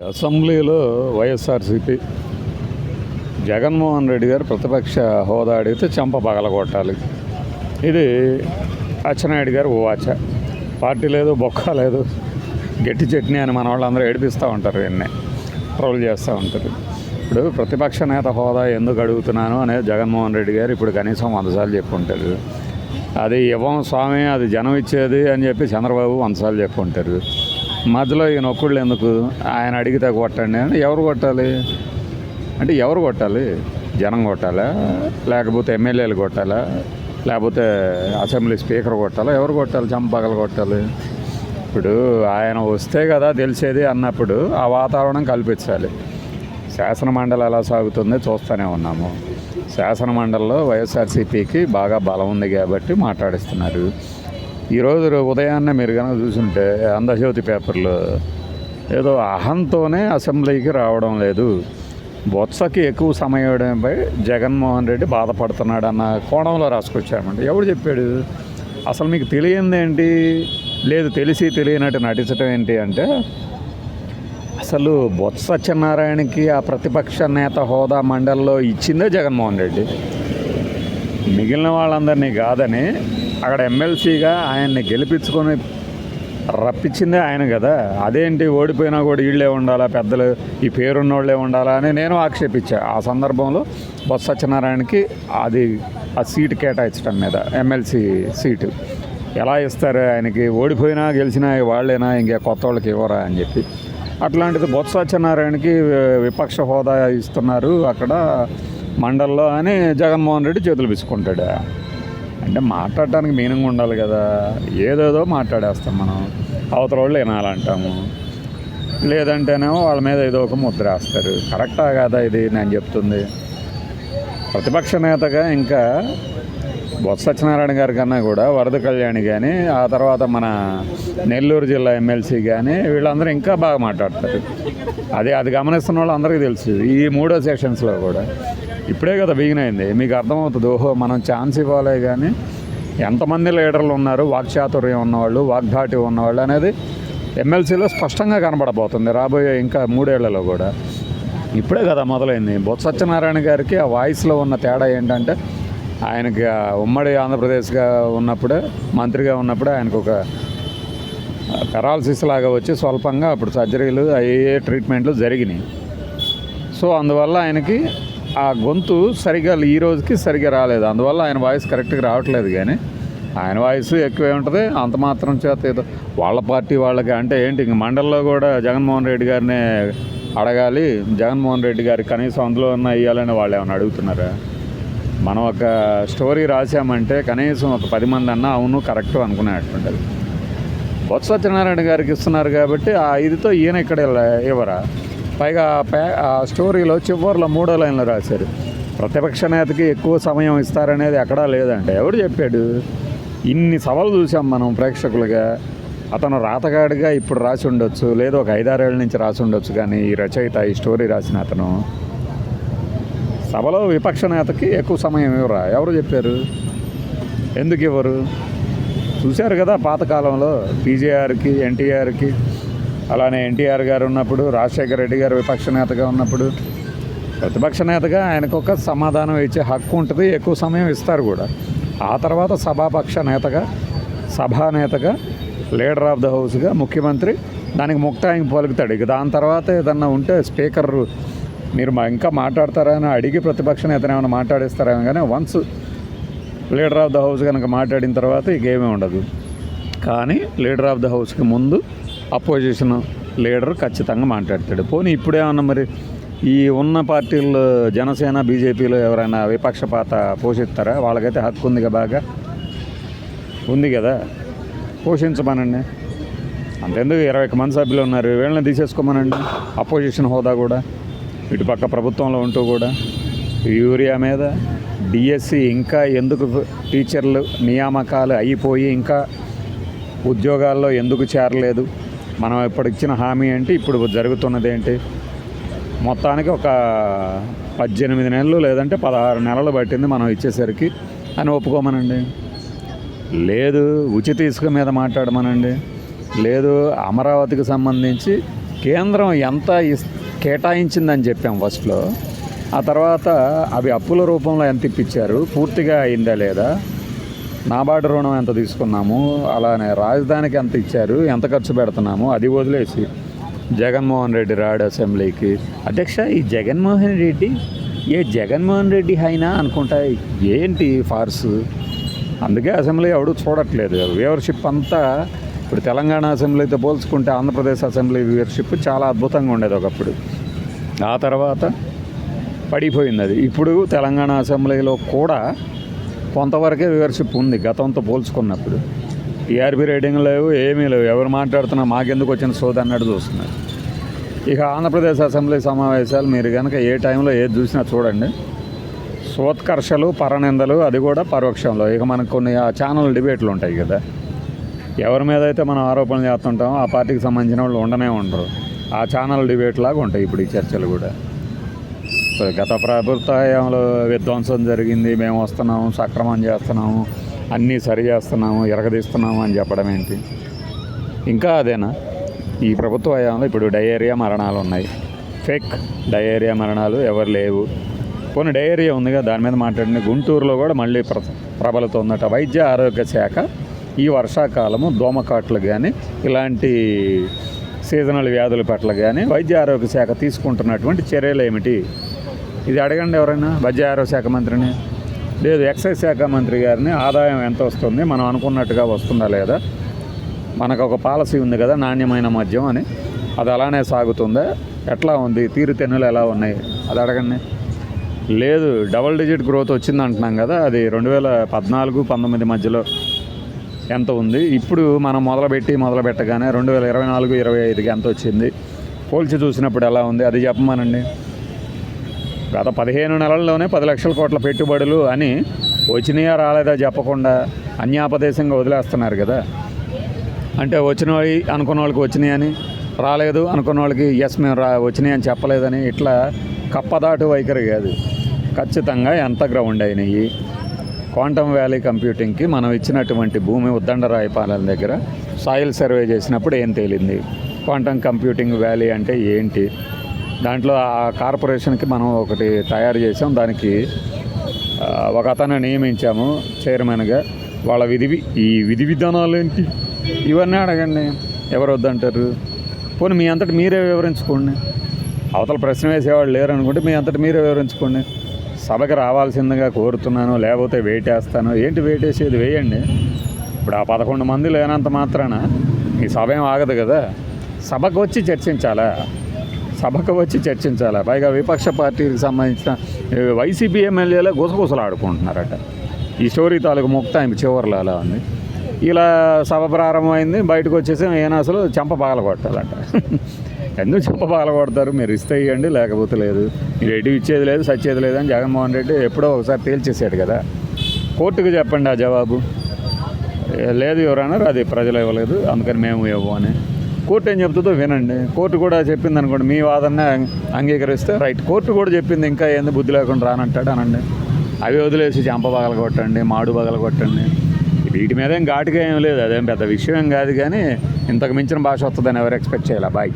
అసెంబ్లీలో వైఎస్ఆర్సీపీ జగన్మోహన్ రెడ్డి గారు ప్రతిపక్ష హోదా అడిగితే చెంప పగలగొట్టాలి. ఇది అచ్చెన్నాయుడు గారు ఉవాచ. పార్టీ లేదు బొక్క లేదు. గట్టి చట్నీ అని మన వాళ్ళందరూ ఏడిపిస్తూ ఉంటారు ఎన్నే ట్రోల్ చేస్తూ ఉంటారు. ఇప్పుడు ప్రతిపక్ష నేత హోదా ఎందుకు అడుగుతున్నాను అనేది జగన్మోహన్ రెడ్డి గారు ఇప్పుడు కనీసం వందసార్లు చెప్పుకుంటారు అది ఇవ్వం స్వామి అది జనం ఇచ్చేది అని చెప్పి చంద్రబాబు వందసార్లు చెప్పుకుంటారు మధ్యలో ఈయన ఒక్కళ్ళు ఎందుకు? ఆయన అడిగితే కొట్టండి అని ఎవరు కొట్టాలి? అంటే ఎవరు కొట్టాలి? జనం కొట్టాలా? లేకపోతే ఎమ్మెల్యేలు కొట్టాలా? లేకపోతే అసెంబ్లీ స్పీకర్ కొట్టాలా? ఎవరు కొట్టాలి? చంపగలు కొట్టాలి? ఇప్పుడు ఆయన వస్తే కదా తెలిసేది అన్నప్పుడు ఆ వాతావరణం కల్పించాలి. శాసన మండలి ఎలా సాగుతుందో చూస్తూనే ఉన్నాము. శాసన మండలిలో వైఎస్ఆర్సీపీకి బాగా బలం ఉంది కాబట్టి మాట్లాడిస్తున్నారు. ఈరోజు ఉదయాన్నే మీరు కనుక చూసుంటే అందజ్యోతి పేపర్లో ఏదో అహంతోనే అసెంబ్లీకి రావడం లేదు. బొత్సకి ఎక్కువ సమయం ఇవ్వడంపై జగన్మోహన్ రెడ్డి బాధపడుతున్నాడు అన్న కోణంలో రాసుకొచ్చామండి. ఎవడు చెప్పాడు? అసలు మీకు తెలియందేంటి లేదు తెలిసి తెలియనట్టు నటించడం ఏంటి అంటే అసలు బొత్స సత్యనారాయణకి ఆ ప్రతిపక్ష నేత హోదా మండలిలో ఇచ్చిందే జగన్మోహన్ రెడ్డి. మిగిలిన వాళ్ళందరినీ కాదని అక్కడ ఎమ్మెల్సీగా ఆయన్ని గెలిపించుకొని రప్పించిందే ఆయన కదా. అదేంటి ఓడిపోయినా కూడా వీళ్ళే ఉండాలా పెద్దలు ఈ పేరున్నోళ్ళే ఉండాలా అని నేను ఆక్షేపించా. ఆ సందర్భంలో బొత్స సత్యనారాయణకి అది ఆ సీటు కేటాయించడం మీద ఎమ్మెల్సీ సీటు. ఎలా ఇస్తారు ఆయనకి? ఓడిపోయినా గెలిచినా వాళ్ళేనా? ఇంకా కొత్త వాళ్ళకి ఇవ్వరా అని చెప్పి. అట్లాంటిది బొత్స సత్యనారాయణకి విపక్ష హోదా ఇస్తున్నారు అక్కడ మండల్లో అని జగన్మోహన్ రెడ్డి చేతులు పిసుకుంటాడు అంటే మాట్లాడటానికి మీనింగ్ ఉండాలి కదా. ఏదేదో మాట్లాడేస్తాం మనం. అవతల వాళ్ళు వినాలంటాము. లేదంటేనేమో వాళ్ళ మీద ఏదో ఒక ముద్ర వేస్తారు. కరెక్టా కాదా ఇది నేను చెప్తుంది. ప్రతిపక్ష నేతగా ఇంకా బొత్స సత్యనారాయణ గారి కన్నా కూడా వరద కళ్యాణి కానీ ఆ తర్వాత మన నెల్లూరు జిల్లా ఎమ్మెల్సీ కానీ వీళ్ళందరూ ఇంకా బాగా మాట్లాడతారు. అదే అది గమనిస్తున్న వాళ్ళు అందరికీ తెలుసు. ఈ మూడో సెషన్స్లో కూడా. ఇప్పుడే కదా బిగిన్ అయింది. మీకు అర్థమవుతుంది. ఓహో మనం ఛాన్స్ ఇవ్వాలే కానీ ఎంతమంది లీడర్లు ఉన్నారు? వాక్చాతుర్యం ఉన్నవాళ్ళు వాగ్ధాటి ఉన్నవాళ్ళు అనేది ఎమ్మెల్సీలో స్పష్టంగా కనబడబోతుంది రాబోయే ఇంకా మూడేళ్ళలో కూడా. ఇప్పుడే కదా మొదలైంది. బొత్స సత్యనారాయణ గారికి ఆ వాయిస్లో ఉన్న తేడా ఏంటంటే ఆయనకి ఉమ్మడి ఆంధ్రప్రదేశ్గా ఉన్నప్పుడే మంత్రిగా ఉన్నప్పుడే ఆయనకు ఒక పెరాలసిస్ లాగా వచ్చి స్వల్పంగా అప్పుడు సర్జరీలు అయ్యే ట్రీట్మెంట్లు జరిగినాయి. సో అందువల్ల ఆయనకి ఆ గొంతు సరిగా ఈ రోజుకి సరిగా రాలేదు. అందువల్ల ఆయన వాయిస్ కరెక్ట్గా రావట్లేదు కానీ ఆయన వాయిస్ ఎక్కువే ఉంటుంది. అంత మాత్రం చేత ఏదో వాళ్ళ పార్టీ వాళ్ళకి అంటే ఏంటి ఇంక మండల్లో కూడా జగన్మోహన్ రెడ్డి గారినే అడగాలి. జగన్మోహన్ రెడ్డి గారి కనీసం అందులో ఉన్న ఇవ్వాలని వాళ్ళు ఏమైనా అడుగుతున్నారా? మనం ఒక స్టోరీ రాసామంటే కనీసం ఒక పది మంది అన్నా అవును కరెక్ట్ అనుకునేటుండదు బొత్స సత్యనారాయణ గారికి ఇస్తున్నారు కాబట్టి ఆ ఇదితో ఈయన ఇక్కడ ఇవ్వరా? పైగా ఆ స్టోరీలో చివరిలో మూడో లైన్లో రాశారు. ప్రతిపక్ష నేతకి ఎక్కువ సమయం ఇస్తారనేది ఎక్కడా లేదంటే. ఎవడు చెప్పాడు? ఇన్ని సవాలు చూసాం మనం ప్రేక్షకులుగా. అతను రాతగాడిగా ఇప్పుడు రాసి ఉండొచ్చు. లేదా ఒక ఐదారేళ్ళ నుంచి రాసి ఉండొచ్చు కానీ ఈ రచయిత ఈ స్టోరీ రాసిన అతను. సభలో విపక్ష నేతకి ఎక్కువ సమయం ఇవ్వరా? ఎవరు చెప్పారు? ఎందుకు ఇవ్వరు? చూశారు కదా పాతకాలంలో పీజేఆర్కి ఎన్టీఆర్కి అలానే ఎన్టీఆర్ గారు ఉన్నప్పుడు రాజశేఖర రెడ్డి గారు విపక్ష నేతగా ఉన్నప్పుడు ప్రతిపక్ష నేతగా ఆయనకు ఒక సమాధానం ఇచ్చే హక్కు ఉంటుంది ఎక్కువ సమయం ఇస్తారు కూడా. ఆ తర్వాత సభాపక్ష నేతగా సభానేతగా లీడర్ ఆఫ్ ద హౌస్గా ముఖ్యమంత్రి దానికి ముక్తాయింపు పలుకుతాడు. ఇక దాని తర్వాత ఏదన్నా ఉంటే స్పీకర్ మీరు మా ఇంకా మాట్లాడతారని అడిగి ప్రతిపక్ష నేతను ఏమైనా మాట్లాడిస్తారేమో కానీ once leader of the house కనుక మాట్లాడిన తర్వాత ఇంకేమీ ఉండదు. కానీ లీడర్ ఆఫ్ ద హౌస్కి ముందు అపోజిషన్ లీడర్ ఖచ్చితంగా మాట్లాడతాడు. పోనీ ఇప్పుడేమన్నా మరి ఈ ఉన్న పార్టీల్లో జనసేన బీజేపీలో ఎవరైనా విపక్షపాత పోషిస్తారా? వాళ్ళకైతే హక్కు ఉందిగా బాగా. ఉంది కదా. పోషించమనండి. అంతెందుకు ఇరవై మంది సభ్యులు ఉన్నారు. వీళ్ళని తీసేసుకోమనండి. అపోజిషన్ హోదా కూడా. ఇటుపక్క ప్రభుత్వంలో ఉంటూ కూడా. యూరియా మీద డిఎస్సి ఇంకా ఎందుకు టీచర్లు నియామకాలు అయిపోయి ఇంకా ఉద్యోగాల్లో ఎందుకు చేరలేదు? మనం ఇప్పుడు ఇచ్చిన హామీ ఏంటి? ఇప్పుడు జరుగుతున్నది ఏంటి? మొత్తానికి ఒక పద్దెనిమిది నెలలు లేదంటే పదహారు నెలలు పట్టింది మనం ఇచ్చేసరికి. అని ఒప్పుకోమనండి. లేదు ఉచిత ఇసుక మీద మాట్లాడమనండి. లేదు అమరావతికి సంబంధించి కేంద్రం ఎంత ఇస్- కేటాయించిందని చెప్పాం ఫస్ట్లో. ఆ తర్వాత అవి అప్పుల రూపంలో ఎంత ఇప్పించారు పూర్తిగా అయిందా లేదా? నాబార్డు రుణం ఎంత తీసుకున్నాము? అలానే రాజధానికి ఎంత ఇచ్చారు? ఎంత ఖర్చు పెడుతున్నాము? అది వదిలేసి జగన్మోహన్ రెడ్డి రాడు అసెంబ్లీకి. అధ్యక్ష ఈ జగన్మోహన్ రెడ్డి ఏ జగన్మోహన్ రెడ్డి అయినా అనుకుంటా ఏంటి ఫార్స్? అందుకే అసెంబ్లీ ఎవడు చూడట్లేదు. వ్యూవర్షిప్ అంతా ఇప్పుడు తెలంగాణ అసెంబ్లీతో పోల్చుకుంటే ఆంధ్రప్రదేశ్ అసెంబ్లీ వ్యూవర్షిప్ చాలా అద్భుతంగా ఉండేది ఒకప్పుడు. ఆ తర్వాత పడిపోయింది అది. ఇప్పుడు తెలంగాణ అసెంబ్లీలో కూడా కొంతవరకే వ్యూవర్షిప్ ఉంది గతంతో పోల్చుకున్నప్పుడు. టీఆర్పీ రేటింగ్ లేవు ఏమీ లేవు ఎవరు మాట్లాడుతున్నా మాకెందుకు వచ్చిన సోది అన్నట్టు చూస్తున్నారు. ఇక ఆంధ్రప్రదేశ్ అసెంబ్లీ సమావేశాలు మీరు కనుక ఏ టైంలో ఏది చూసినా చూడండి. సోత్కర్షలు పరనిందలు అది కూడా పరోక్షంలో. ఇక మనకు కొన్ని ఆ ఛానల్ డిబేట్లు ఉంటాయి కదా. ఎవరి మీద అయితే మనం ఆరోపణలు చేస్తుంటామో ఆ పార్టీకి సంబంధించిన వాళ్ళు ఉండనే ఉండరు. ఆ ఛానల్ డిబేట్ లాగా ఉంటాయి ఇప్పుడు ఈ చర్చలు కూడా. గత ప్రభుత్వ హయాంలో విధ్వంసం జరిగింది మేము వస్తున్నాము సక్రమం చేస్తున్నాము అన్నీ సరి చేస్తున్నాము ఎరగదీస్తున్నాము అని చెప్పడం ఏంటి? ఇంకా అదేనా? ఈ ప్రభుత్వ హయాంలో ఇప్పుడు డయేరియా మరణాలు ఉన్నాయి. ఫేక్ డయేరియా మరణాలు ఎవరు లేవు. కొన్ని డయేరియా ఉందిగా దాని మీద మాట్లాడిన గుంటూరులో కూడా మళ్ళీ ప్ర ప్రబలుతుందట. వైద్య ఆరోగ్య శాఖ ఈ వర్షాకాలము దోమకాట్లు కానీ ఇలాంటి సీజనల్ వ్యాధుల పట్ల కానీ వైద్య ఆరోగ్య శాఖ తీసుకుంటున్నటువంటి చర్యలు ఏమిటి? ఇది అడగండి ఎవరైనా వైద్య శాఖ మంత్రిని. లేదు ఎక్సైజ్ శాఖ మంత్రి గారిని ఆదాయం ఎంత వస్తుంది? మనం అనుకున్నట్టుగా వస్తుందా లేదా? మనకు ఒక పాలసీ ఉంది కదా నాణ్యమైన మద్యం అని. అది అలానే సాగుతుందా? ఎట్లా ఉంది? తీరుతెన్నులు ఎలా ఉన్నాయి? అది అడగండి. లేదు డబల్ డిజిట్ గ్రోత్ వచ్చింది అంటున్నాం కదా అది రెండు వేల పద్నాలుగు పంతొమ్మిది మధ్యలో ఎంత ఉంది? ఇప్పుడు మనం మొదలుపెట్టి మొదలు పెట్టగానే రెండు వేల ఇరవై నాలుగు ఇరవై ఐదుకి ఎంత వచ్చింది? పోల్చి చూసినప్పుడు ఎలా ఉంది? అది చెప్పమనండి. గత పదిహేను నెలల్లోనే పది లక్షల కోట్ల పెట్టుబడులు అని వచ్చినాయా రాలేదా చెప్పకుండా అన్యాపదేశంగా వదిలేస్తున్నారు కదా. అంటే వచ్చిన అనుకున్న వాళ్ళకి వచ్చినాయని రాలేదు అనుకున్న వాళ్ళకి ఎస్ మేము రా వచ్చినాయి అని చెప్పలేదని ఇట్లా కప్పదాటు వైఖరి కాదు. ఖచ్చితంగా ఎంత గ్రౌండ్ అయినాయి. క్వాంటమ్ వ్యాలీ కంప్యూటింగ్కి మనం ఇచ్చినటువంటి భూమి ఉద్దండరాయపాలెం దగ్గర సాయిల్ సర్వే చేసినప్పుడు ఏం తేలింది? క్వాంటమ్ కంప్యూటింగ్ వ్యాలీ అంటే ఏంటి? దాంట్లో ఆ కార్పొరేషన్కి మనం ఒకటి తయారు చేసాం దానికి ఒక అతను నియమించాము చైర్మన్గా. వాళ్ళ విధి ఈ విధి విధానాలు ఏంటి ఇవన్నీ అడగండి. ఎవరు వద్దంటారు పోనీ మీ అంతటి మీరే వివరించుకోండి. అవతల ప్రశ్న వేసేవాళ్ళు లేరు అనుకుంటే మీ అంతటి మీరే వివరించుకోండి. సభకి రావాల్సిందిగా కోరుతున్నాను లేకపోతే వేటేస్తాను వేస్తాను. ఏంటి వేటేసేది వేసేది? వేయండి. ఇప్పుడు ఆ పదకొండు మంది లేనంత మాత్రాన ఈ సభ ఏం ఆగదు కదా. సభకు వచ్చి చర్చించాలా? సభకు వచ్చి చర్చించాలా? పైగా విపక్ష పార్టీకి సంబంధించిన వైసీపీ ఎమ్మెల్యేలే గుసగుసలు ఆడుకుంటున్నారట ఈ స్టోరీ తాలూకు ముక్తాయింపు చివరిలో అలా ఉంది. ఇలా సభ ప్రారంభమైంది బయటకు వచ్చేసి ఈయన అసలు చెంప పగల కొట్టాలంట ఎందుకు చెంప పగల కొడతారు మీరు ఇస్తే ఇవ్వండి లేకపోతే లేదు. మీరు ఎటు ఇచ్చేది లేదు సచ్చేది లేదు అని జగన్మోహన్ రెడ్డి ఎప్పుడో ఒకసారి తేల్చేసాడు కదా. కోర్టుకు చెప్పండి ఆ జవాబు. లేదు ఎవరన్నారు అది ప్రజలు ఇవ్వలేదు అందుకని మేము ఇవ్వము అని. కోర్టు ఏం చెప్తుందో వినండి. కోర్టు కూడా చెప్పింది అనుకోండి మీ వాదన అంగీకరిస్తే రైట్. కోర్టు కూడా చెప్పింది ఇంకా ఏంది బుద్ధి లేకుండా రానంటాడు అనండి. అవి వదిలేసి చెంప పగల కొట్టండి మాడు పగల కొట్టండి. వీటి మీద ఏం ఘాటుగా ఏం లేదు. అదేం పెద్ద విషయం ఏం కాదు కానీ ఇంతకు మించిన భాష వస్తుందని ఎవరు ఎక్స్పెక్ట్ చేయాలి? బాయ్.